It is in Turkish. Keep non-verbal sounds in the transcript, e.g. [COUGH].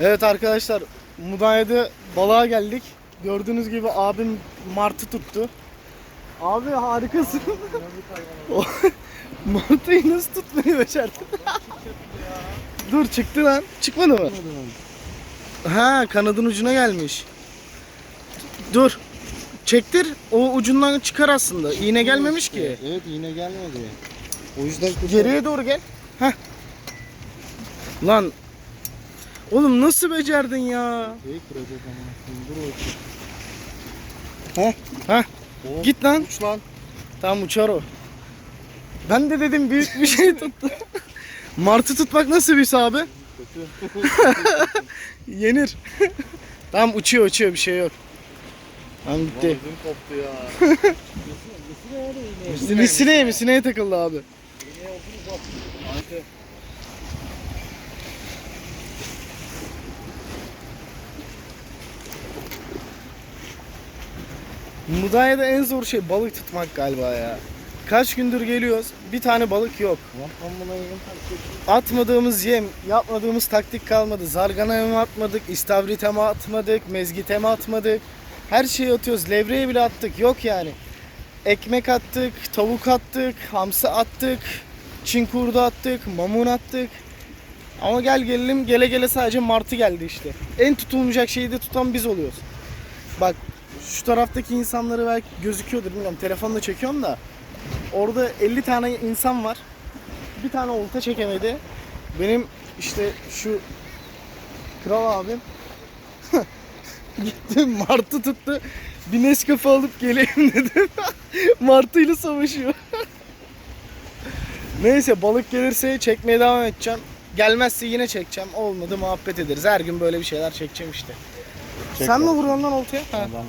Evet arkadaşlar Mudanya'da balığa geldik. Gördüğünüz gibi abim martı tuttu. Abi harikasın. [LAUGHS] Martıyı nasıl tutmayı başardın? [LAUGHS] Dur çıktı lan. Çıkmadı mı? Ha kanadın ucuna gelmiş. Dur. Çektir. O ucundan çıkar aslında. İğne gelmemiş ki. Evet iğne gelmedi. O yüzden Geriye doğru gel. Heh. Lan. Oğlum nasıl becerdin ya? Şeyi kıracak ama. Dur o. Heh. Heh. Oh. Git lan. Uç lan. Tamam uçar o. Ben de dedim büyük bir şey tuttu. [LAUGHS] Martı tutmak nasıl bir abi? [LAUGHS] Yenir. [LAUGHS] tamam uçuyor uçuyor bir şey yok. Tamam gitti. koptu ya. Misineye misineye takıldı abi. Mudanya'da en zor şey balık tutmak galiba ya. Kaç gündür geliyoruz bir tane balık yok. Atmadığımız yem, yapmadığımız taktik kalmadı. Zarganaya mı atmadık, istavrite mi atmadık, mezgite mi atmadık. Her şeyi atıyoruz. Levreye bile attık. Yok yani. Ekmek attık, tavuk attık, hamsi attık, çinkurdu attık, mamun attık. Ama gel gelelim gele gele sadece martı geldi işte. En tutulmayacak şeyi de tutan biz oluyoruz. Bak şu taraftaki insanları belki gözüküyordur bilmiyorum telefonla çekiyorum da. Orada 50 tane insan var bir tane olta çekemedi. Benim işte şu kral abim [LAUGHS] gitti martı tuttu. Bir Nescafe alıp geleyim dedim. [LAUGHS] Martıyla savaşıyor. [LAUGHS] Neyse balık gelirse çekmeye devam edeceğim. Gelmezse yine çekeceğim. Olmadı muhabbet ederiz. Her gün böyle bir şeyler çekeceğim işte. Sen mi vuruyorsun lan oltaya? Ha. Tamam.